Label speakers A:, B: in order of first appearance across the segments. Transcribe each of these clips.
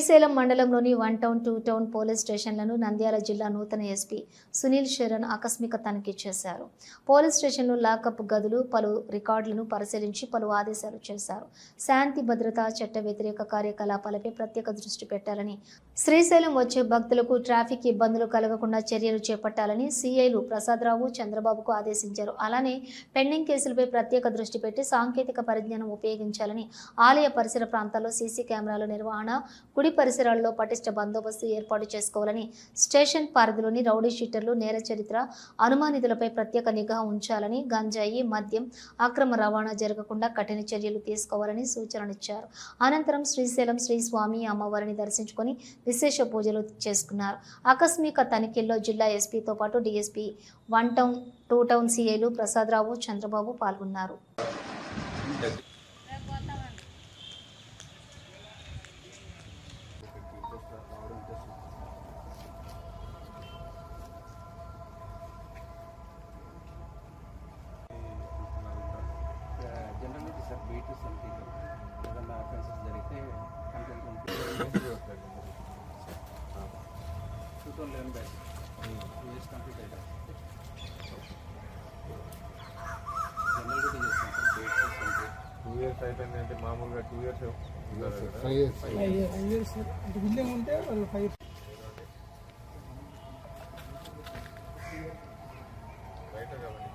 A: శ్రీశైలం మండలంలోని one town two town police స్టేషన్లను Nandyal జిల్లా నూతన ఎస్పీ సునీల్ శరణ్ ఆకస్మిక తనిఖీ చేశారు. పోలీస్ స్టేషన్లో లాకప్ గదులు పలు రికార్డులను పరిశీలించి పలు ఆదేశాలు చేశారు. శాంతి భద్రతా చట్ట వ్యతిరేక కార్యకలాపాలపై ప్రత్యేక దృష్టి పెట్టాలని శ్రీశైలం వచ్చే భక్తులకు ట్రాఫిక్ ఇబ్బందులు కలగకుండా చర్యలు చేపట్టాలని సీఐలు ప్రసాదరావు చంద్రబాబుకు ఆదేశించారు. అలానే పెండింగ్ కేసులపై ప్రత్యేక దృష్టి పెట్టి సాంకేతిక పరిజ్ఞానం ఉపయోగించాలని ఆలయ పరిసర ప్రాంతాల్లో సీసీ కెమెరాల నిర్వహణ కుడి గుడి పరిసరాల్లో పటిష్ట బందోబస్తు ఏర్పాటు చేసుకోవాలని స్టేషన్ పరిధిలోని రౌడీ షీటర్లు నేర చరిత్ర అనుమానితులపై ప్రత్యేక నిఘా ఉంచాలని గంజాయి మద్యం అక్రమ రవాణా జరగకుండా కఠిన చర్యలు తీసుకోవాలని సూచనలిచ్చారు. అనంతరం శ్రీశైలం శ్రీ స్వామి అమ్మవారిని దర్శించుకొని విశేష పూజలు చేసుకున్నారు. ఆకస్మిక తనిఖీల్లో జిల్లా ఎస్పీతో పాటు DSP one town two town సీఐలు Prasadarao Chandrababu పాల్గొన్నారు.
B: జనరల్ ఇది సార్ బీట్ సంథింగ్ ఏదన్నా అఫెన్సెస్ జరిగితే కంటెంట్ ఉంటుంది two thousand eleven batch two years complete అయ్యారు జనరల్ కూడా చేస్తాం sir beat something
C: two years అయిపోయింది అంటే మామూలుగా టూ ఇయర్స్
D: ఫైవ్ ఇయర్స్ అంటే బిల్డింగ్ ఉంటే వాళ్ళు ఫైవ్
C: బయట కాబట్టి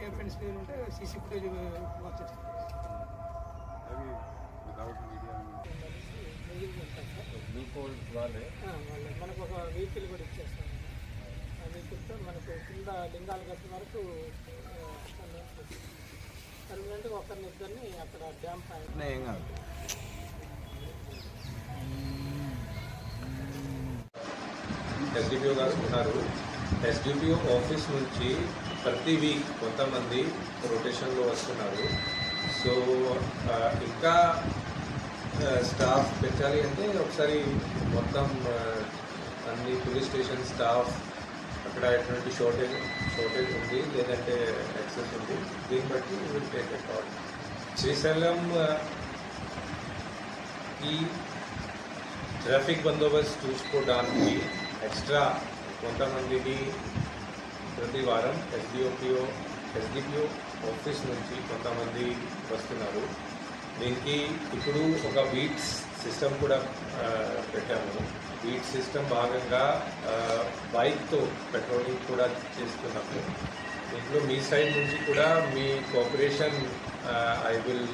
D: ఫ్రెండ్స్ పేరు ఉంటే సీసీ ఫుటేజ్ వాచ్ చేస్తాం.
C: వాళ్ళే?
D: మనకు ఒక వెహికల్ కూడా ఇచ్చేస్తాం ఆ వెహికల్తో మనకు కింద లింగాల గట్టి వరకు పర్మనెంట్గా ఒకరిని ఇద్దరిని అక్కడ డ్యామ్ పాయింట్
B: ఏం కాదు.
E: ఎస్డిపిఓ గారు ఉన్నారు. ఎస్డిపిఓ ఆఫీస్ నుంచి ప్రతి వీక్ కొంతమంది రొటేషన్లో వస్తున్నారు. సో ఇంకా స్టాఫ్ పెంచాలి అంటే ఒకసారి మొత్తం అన్ని పోలీస్ స్టేషన్ స్టాఫ్ అక్కడ ఎటువంటి షార్టేజ్ షార్టేజ్ ఉంది లేదంటే ఎక్సెస్ ఉంది. దీన్ని బట్టి విల్ టేక్ కాల్ శ్రీశైలం ఈ ట్రాఫిక్ బందోబస్తు చూసుకోవడానికి ఎక్స్ట్రా కొంతమందిని ప్రతి వారం ఎస్డిఓపిఓ ఎస్డిపిఓ ఆఫీస్ నుంచి కొంతమంది వస్తున్నారు. దీనికి ఇప్పుడు ఒక వీట్స్ సిస్టమ్ కూడా పెట్టాము. వీట్ సిస్టమ్ భాగంగా బైక్తో పెట్రోలింగ్ కూడా చేస్తున్నాము. దీంట్లో మీ సైడ్ నుంచి కూడా మీ కోఆపరేషన్ ఐ విల్